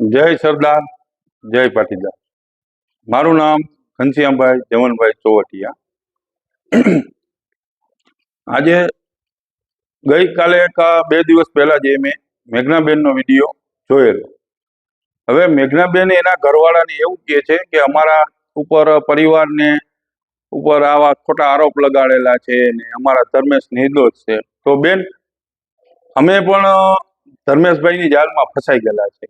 જય સરદાર, જય પાટીદાર. મારું નામ ઘનશ્યામભાઈ જમનભાઈ ચોવટિયા. આજે ગઈકાલે કા બે દિવસ પહેલા જે મેં મેઘનાબેનનો વીડિયો જોયેલો. હવે મેઘનાબેન એના ઘરવાળાને એવું કહે છે કે અમારા ઉપર પરિવારને ઉપર આવા ખોટા આરોપ લગાડેલા છે ને અમારા ધર્મેશ નિર્દોષ છે. તો બેન, અમે પણ ધર્મેશભાઈની જાળમાં ફસાઈ ગયેલા છે.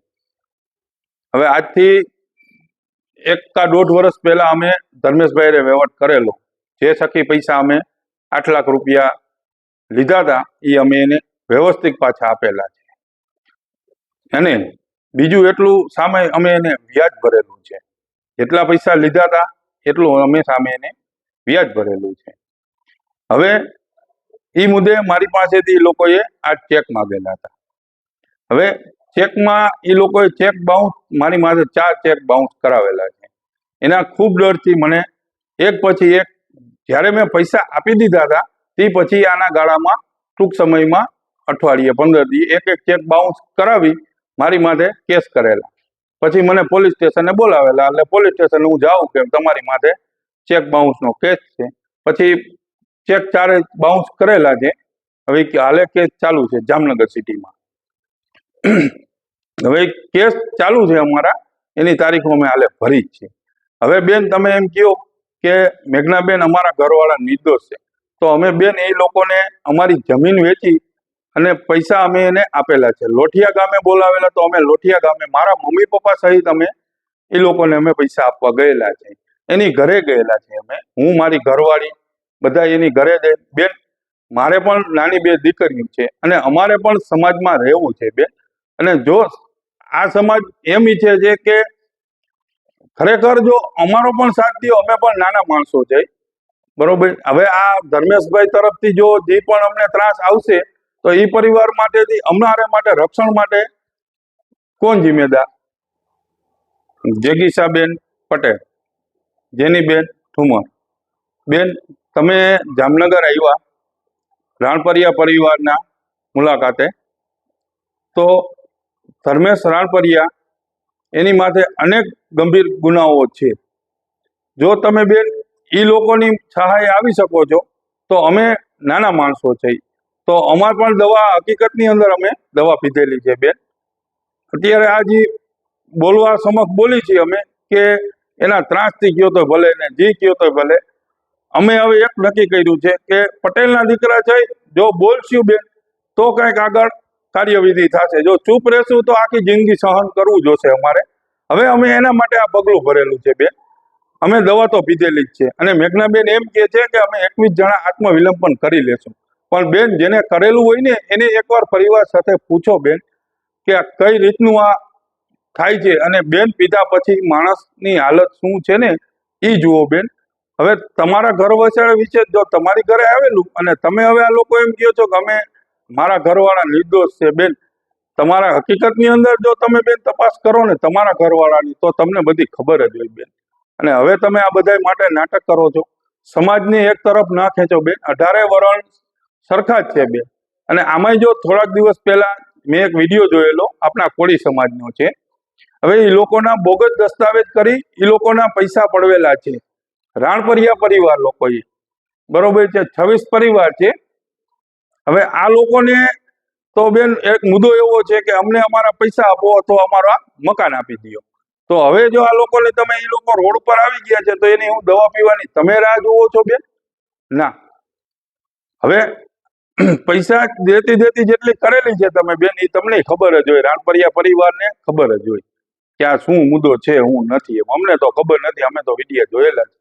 હવે આજથી એક કા દોઢ વર્ષ પહેલા અમે ધર્મેશભાઈને વહીવટ કરેલો. જે થકી પૈસા અમે આઠ લાખ રૂપિયા લીધા હતા, એ અમે એને વ્યવસ્થિત પાછા આપેલા છે. અને બીજું એટલું સામે અમે એને વ્યાજ ભરેલું છે. જેટલા પૈસા લીધા હતા, એટલું અમે સામે એને વ્યાજ ભરેલું છે. હવે એ મુદ્દે મારી પાસેથી લોકોએ આ ચેક માગેલા હતા. હવે ચેકમાં એ લોકોએ ચેક બાઉન્સ મારી માથે ચાર ચેક બાઉન્સ કરાવેલા છે. એના ખૂબ ડરથી મને એક પછી એક જ્યારે મેં પૈસા આપી દીધા હતા, તે પછી આના ગાળામાં ટૂંક સમયમાં અઠવાડિયે પંદર દી એક એક ચેક બાઉન્સ કરાવી મારી માથે કેસ કરેલા. પછી મને પોલીસ સ્ટેશને બોલાવેલા, એટલે પોલીસ સ્ટેશને હું જાઉં કે તમારી માથે ચેક બાઉન્સનો કેસ છે. પછી ચેક ચારે બાઉન્સ કરેલા છે. હવે હાલે કેસ ચાલુ છે જામનગર સિટીમાં હવે કેસ ચાલુ છે અમારા. એની તારીખો અમે હાલે ભરી જ છે. હવે બેન તમે એમ કહો કે મેઘનાબેન અમારા ઘરવાળા નિર્દોષ છે. તો અમે બેન એ લોકોને અમારી જમીન વેચી અને પૈસા અમે એને આપેલા છે. લોઠિયા ગામે બોલાવેલા તો અમે લોઠિયા ગામે, મારા મમ્મી પપ્પા સહિત અમે એ લોકોને અમે પૈસા આપવા ગયેલા છે. એની ઘરે ગયેલા છે અમે. હું, મારી ઘરવાળી બધા એની ઘરે બેન, મારે પણ નાની બે દીકરીઓ છે અને અમારે પણ સમાજમાં રહેવું છે બેન. અને જો આ સમાજ એમ ઈચ્છે છે કે ખરેખર જો અમારો પણ સાથ દો, અમે પણ નાના માણસો છે. બરોબર? હવે આ ધર્મેશભાઈ તરફથી જો જે પણ અમને ત્રાસ આવશે, તો એ પરિવાર માટેથી અમારે માટે રક્ષણ માટે કોણ જિમ્મેદાર? જેગીસાબેન પટેલ. જેનીબેન ઠુમર. બેન, તમે જામનગર આવ્યા, રાણપરિયા પરિવારના મુલાકાતે. તો ધર્મેશ રાણપરિયા એની માથે અનેક ગંભીર ગુનાઓ છે. જો તમે બેન એ લોકોની સહાય આવી શકો છો, તો અમે નાના માણસો છીએ તો અમારે પણ દવા હકીકતની અંદર અમે દવા પીધેલી છે, બેન. અત્યારે આ જે બોલવા સમક્ષ બોલી છીએ અમે કે એના ત્રાસથી કયો તો ભલે, ને જી કયો તો ભલે. અમે હવે એક નક્કી કર્યું છે કે પટેલના દીકરા છે, જો બોલશું બેન, તો કંઈક આગળ કાર્યવિધિ થશે. જો ચૂપ રહેશું તો આખી જિંદગી સહન કરવું જોશે અમારે. હવે અમે એના માટે આ પગલું ભરેલું છે બેન. અમે દવા તો પીધેલી જ છે. અને મેઘનાબેન એમ કહે છે કે અમે એકવીસ જણા આત્મવિલંબન કરી લેશું. પણ બેન, જેને કરેલું હોય ને, એને એકવાર પરિવાર સાથે પૂછો બેન કે આ કઈ રીતનું આ થાય છે? અને બેન, પીધા પછી માણસની હાલત શું છે ને, એ જુઓ બેન. હવે તમારા ઘર વસાડ વિશે જો તમારી ઘરે આવેલું અને તમે હવે આ લોકો એમ કહો છો કે અમે મારા ઘરવાળા નિર્દોષ છે, બેન. તમારા હકીકતની અંદર જો તમે બેન તપાસ કરો ને તમારા ઘરવાળાની, તો તમને બધી ખબર જ હોય, બેન. અને હવે તમે આ બધા માટે નાટક કરો છો. સમાજને એક તરફ ના ખેંચો, બેન. અઢારે વરણ સરખા જ છે, બેન. અને આમાંય જો થોડાક દિવસ પહેલા મેં એક વીડિયો જોયેલો, આપણા કોળી સમાજનો છે. હવે એ લોકોના બોગસ દસ્તાવેજ કરી એ લોકોના પૈસા પડવેલા છે. રાણપરિયા પરિવાર લોકોએ. બરોબર છે, છવ્વીસ પરિવાર છે. હવે આ લોકોને તો બેન એક મુદ્દો એવો છે કે અમને અમારા પૈસા આપો અથવા અમારા મકાન આપી દો તો હવે જો આ લોકોને તમે એ લોકો રોડ પર આવી ગયા છે તો એની હું દવા પીવાની તમે રાહ જોવો છો બેન? ના. હવે પૈસા દેતી દેતી જેટલી કરેલી છે તમે બેન એ તમને ખબર જ હોય. રાણપરિયા પરિવારને ખબર જ હોય. કે આ શું મુદ્દો છે, હું નથી અમને તો ખબર નથી, અમે તો વીડિયો જોયેલા છે